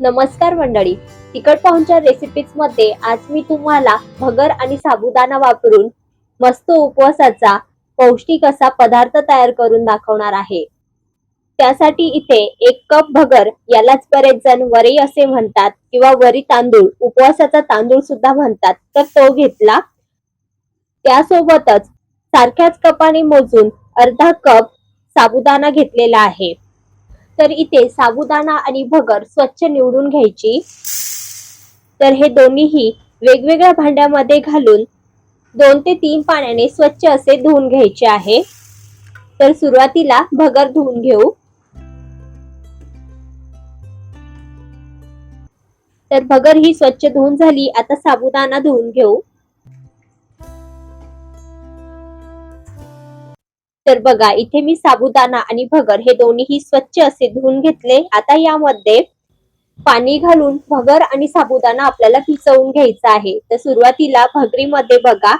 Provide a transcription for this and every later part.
नमस्कार मंडळी. तिकट पाहुणच्या रेसिपीजमध्ये आज मी तुम्हाला भगर आणि साबुदाणा वापरून मस्त उपवासाचा पौष्टिक असा पदार्थ तयार करून दाखवणार आहे. त्यासाठी इथे एक कप भगर यालाच बरेच जण वरी असे म्हणतात किंवा वरी तांदूळ उपवासाचा तांदूळ सुद्धा म्हणतात. तर तो घेतला. त्यासोबतच सारख्याच कपाने मोजून अर्धा कप साबुदाणा घेतलेला आहे. तर इथे साबुदाणा आणि भगर स्वच्छ निवडून घ्यायची. तर हे दोन्हीही वेगवेगळ्या भांड्यामध्ये घालून दोन ते तीन पाण्याने स्वच्छ असे धुवून घ्यायचे आहे. तर सुरुवातीला भगर धुवून घेऊ. तर भगर ही स्वच्छ धुवून झाली आता साबुदाणा धुवून घेऊ. तर बघा इथे मी साबुदाणा आणि भगर हे दोन्हीही स्वच्छ असे धुवून घेतले. आता यामध्ये पाणी घालून भगर आणि साबुदाणा आपल्याला भिजवून घ्यायचा आहे. तर सुरुवातीला भगरीमध्ये बघा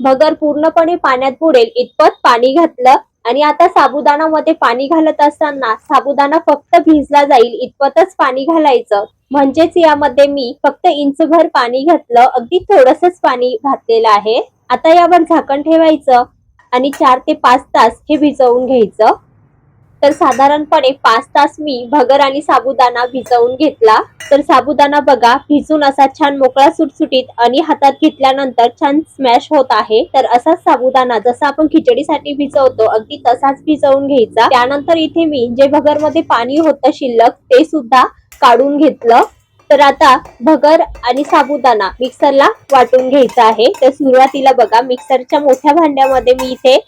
भगर पूर्णपणे पाण्यात बुडेल इतपत पाणी घातलं आणि आता साबुदाणामध्ये पाणी घालत असताना साबुदाणा फक्त भिजला जाईल इतपतच पाणी घालायचं. म्हणजेच यामध्ये मी फक्त इंचभर पाणी घातलं अगदी थोडसच पाणी घातलेलं आहे. आता यावर झाकण ठेवायचं. आणि चार ते पाच तास हे भिजवून घ्यायचं. तर साधारणपणे पाच तास मी भगर आणि साबुदाणा भिजवून घेतला. तर साबुदाणा बघा भिजून असा छान मोकळा सुटसुटीत आणि हातात घेतल्यानंतर छान स्मॅश होत आहे. तर असाच साबुदाणा जसा आपण खिचडीसाठी भिजवतो अगदी तसाच भिजवून घ्यायचा. त्यानंतर इथे मी जे भगरमध्ये पाणी होतं शिल्लक ते सुद्धा काढून घेतलं. तर आता भगर आणि साबुदाणा मिक्सरला वाटून घ्यायचा आहे. तर सुरुवातीला बघा मिक्सरच्या मोठ्या भांड्यामध्ये मी इथे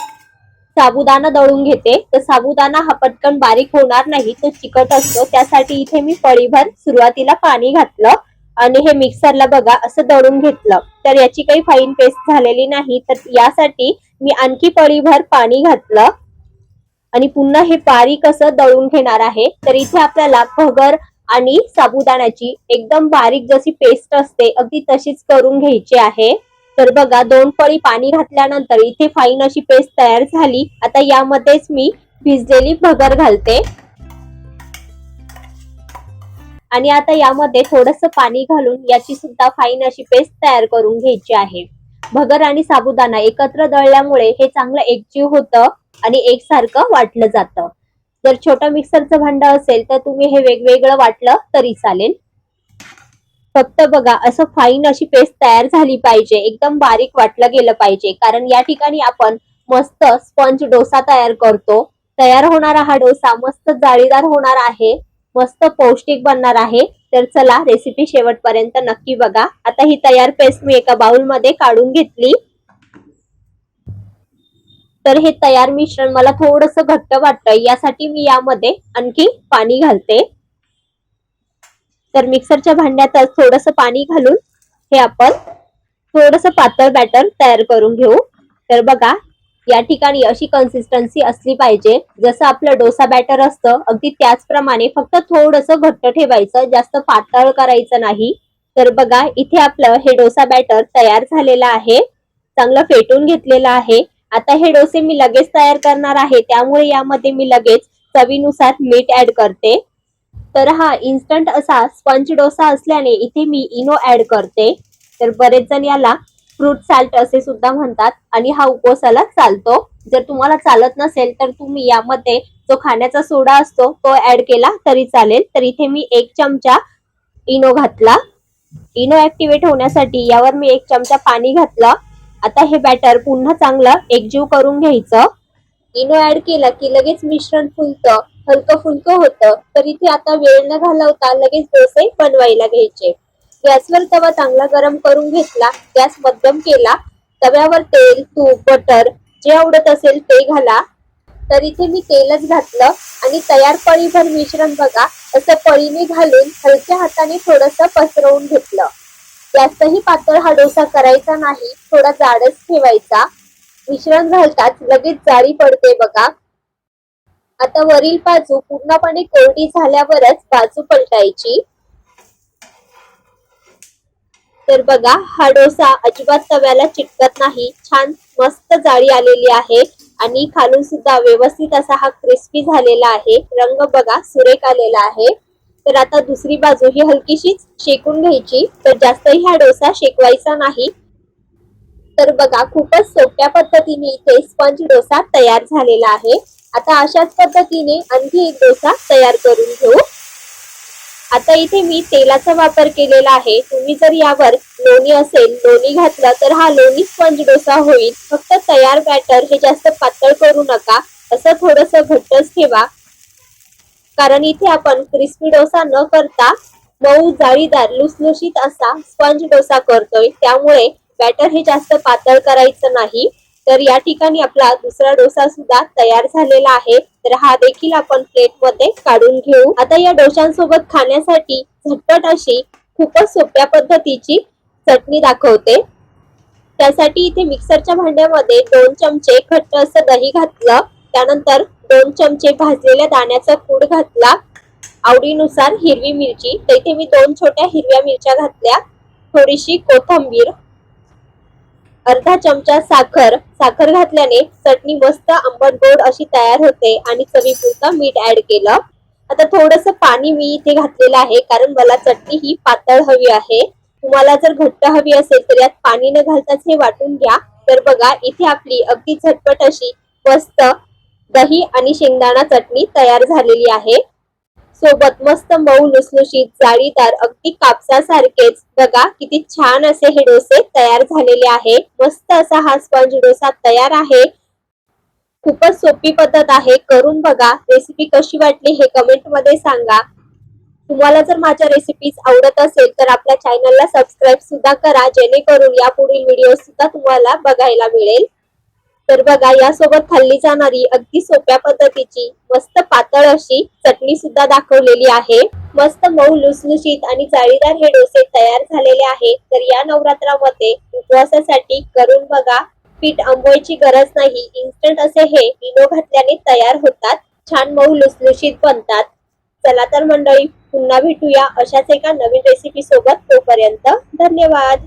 साबुदाणा दळून घेते. तर साबुदाणा हा पटकन बारीक होणार नाही तो चिकट असतो. त्यासाठी इथे मी पळीभर सुरुवातीला पाणी घातलं आणि हे मिक्सरला बघा असं दळून घेतलं. तर याची काही फाईन पेस्ट झालेली नाही. तर यासाठी मी आणखी पळीभर पाणी घातलं आणि पुन्हा हे बारीक असं दळून घेणार आहे. तर इथे आपल्याला भगर आणि साबुदाण्याची एकदम बारीक जशी पेस्ट असते अगदी तशीच करून घ्यायची आहे. तर बघा दोन पळी पाणी घातल्यानंतर इथे फाईन अशी पेस्ट तयार झाली. आता यामध्येच मी भिजलेली भगर घालते. आणि आता यामध्ये थोडस पाणी घालून याची सुद्धा फाईन अशी पेस्ट तयार करून घ्यायची आहे. भगर आणि साबुदाणा एकत्र दळल्यामुळे हे चांगलं एकजीव होतं आणि एकसारखं वाटलं जातं. जर छोटं मिक्सरचं भांड असेल तर तुम्ही हे वेगवेगळं वाटलं तरी चालेल. फक्त बघा असं फाईन अशी पेस्ट तयार झाली पाहिजे. एकदम बारीक वाटलं गेलं पाहिजे. कारण या ठिकाणी आपण मस्त स्पंज डोसा तयार करतो. तयार होणारा हा डोसा मस्त जाळीदार होणार आहे. मस्त पौष्टिक बनणार आहे. तर चला रेसिपी शेवटपर्यंत नक्की बघा. आता ही तयार पेस्ट मी एका बाउलमध्ये काढून घेतली. तर हे तयार मिश्रण मला थोडस घट्ट वाटतं यासाठी मी यामध्ये आणखी पाणी घालते. तर मिक्सरच्या भांड्यातच थोडस पाणी घालून हे आपण थोडस पातळ बॅटर तयार करून घेऊ. तर बघा या ठिकाणी अशी कन्सिस्टन्सी असली पाहिजे. जसं आपलं डोसा बॅटर असतं अगदी त्याचप्रमाणे फक्त थोडस घट्ट ठेवायचं जास्त पातळ करायचं नाही. तर बघा इथे आपलं हे डोसा बॅटर तयार झालेलं आहे. चांगलं फेटून घेतलेलं आहे. आता हे डोसे मी लगेच तयार करणार आहे. त्यामुळे यामध्ये मी लगेच चवीनुसार मीठ ऍड करते. तर हा इन्स्टंट असा स्पंज डोसा असल्याने इथे मी इनो ऍड करते. तर बरेच जण याला फ्रूट सॅल्ट असे सुद्धा म्हणतात आणि हा उपवासाला चालतो. जर तुम्हाला चालत नसेल तर तुम्ही यामध्ये जो खाण्याचा सोडा असतो तो ऍड केला तरी चालेल. तर इथे मी एक चमचा इनो घातला. इनो ऍक्टिव्हेट होण्यासाठी यावर मी एक चमचा पाणी घातलं. आता हे बॅटर पुन्हा चांगलं एकजीव करून घ्यायचं. इनो ऍड केलं की लगेच मिश्रण फुलतं हलकं फुलकं होतं तर इथे आता वेळ न घालवता लगेच डोसे बनवायला घ्यायचे. गॅसवर तवा चांगला गरम करून घेतला गॅस मध्यम केला तव्यावर तेल तूप बटर जे आवडत असेल ते घाला. तर इथे मी तेलच घातलं आणि तयार पळीभर मिश्रण बघा असं पळीने घालून हलक्या हाताने थोडस पसरवून घेतलं. जास्तही पातळ हा डोसा करायचा नाही थोडा जाडच ठेवायचा. मिश्रण घालताच लगेच जाळी पडते बघा. आता वरील बाजू पूर्णपणे कोरडी झाल्यावरच बाजू पलटायची. तर बघा हा डोसा अजिबात तव्याला चिटकत नाही छान मस्त जाळी आलेली आहे आणि खालून सुद्धा व्यवस्थित असा हा क्रिस्पी झालेला आहे. रंग बघा सुरेख आलेला आहे. तर आता दुसरी बाजू ही हलकीशीच शेकून घ्यायची. तर जास्तही हा डोसा शेकवायचा नाही. तर बघा खूपच सोप्या पद्धतीने इथे स्पंज डोसा तयार झालेला आहे. आता अशाच पद्धतीने आणखी एक डोसा तयार करून घेऊ. आता इथे मी तेलाचा वापर केलेला आहे. तुम्ही जर यावर लोणी असेल लोणी घातलं तर हा लोणी स्पंज डोसा होईल. फक्त तयार बॅटर हे जास्त पातळ करू नका. असं थोडस घट्टच ठेवा. कारण इथे आपण क्रिस्पी डोसा न करता मऊ जाळीदार लुसलुशीत असा स्पंज डोसा करतोय. त्यामुळे बॅटर हे जास्त पातळ करायचं नाही. तर या ठिकाणी आपला दुसरा डोसा सुद्धा तयार झालेला आहे. तर हा देखील आपण प्लेटमध्ये काढून घेऊ. आता या डोशांसोबत खाण्यासाठी झटपट अशी खूपच सोप्या पद्धतीची चटणी दाखवते. त्यासाठी इथे मिक्सरच्या भांड्यामध्ये दोन चमचे घट्ट असं दही घातलं. त्यानंतर दोन चमचे भाजलेल्या दाण्याचा कूड घातला. आवडीनुसार हिरवी मिरची. तर इथे मी दोन छोट्या हिरव्या मिरच्या घातल्या. थोडीशी कोथंबीर अर्धा चमचा साखर. साखर घातल्याने चटणी मस्त आंबट गोड अशी तयार होते आणि चवीपुरतं मीठ ऍड केलं. आता थोडस पाणी मी इथे घातलेलं आहे कारण मला चटणी ही पातळ हवी आहे. तुम्हाला जर घट्ट हवी असेल तर यात पाणी न घालताच हे वाटून घ्या. तर बघा इथे आपली अगदी झटपट अशी मस्त दही आणि शेंगदाणा चटणी तयार झालेली आहे. सोबत मस्त मऊ लुसलुशीत जाळीदार अगदी कापसासारखेच. बघा किती छान असे हे डोसे तयार झालेले आहे. मस्त असा हा स्पंज डोसा तयार आहे. खूपच सोपी पद्धत आहे. करून बघा. रेसिपी कशी वाटली हे कमेंटमध्ये सांगा. तुम्हाला जर माझ्या रेसिपीज आवडत असेल तर आपल्या चॅनलला सबस्क्राईब सुद्धा करा. जेणेकरून यापुढील व्हिडिओ सुद्धा तुम्हाला बघायला मिळेल. तर बघा यासोबत खाल्ली जाणारी अगदी सोप्या पद्धतीची मस्त पातळ अशी चटणी सुद्धा दाखवलेली आहे. मस्त मऊ लुसलुशीत आणि जाळीदार हे डोसे तयार झालेले आहे तर या नवरात्रामध्ये उपवासासाठी करून बघा. पीठ आंबोळीची गरज नाही. इन्स्टंट असे हे इनो घातल्याने तयार होतात. छान मऊ लुसलुशीत बनतात. चला तर मंडळी पुन्हा भेटूया अशाच एका नवीन रेसिपी सोबत. तोपर्यंत धन्यवाद.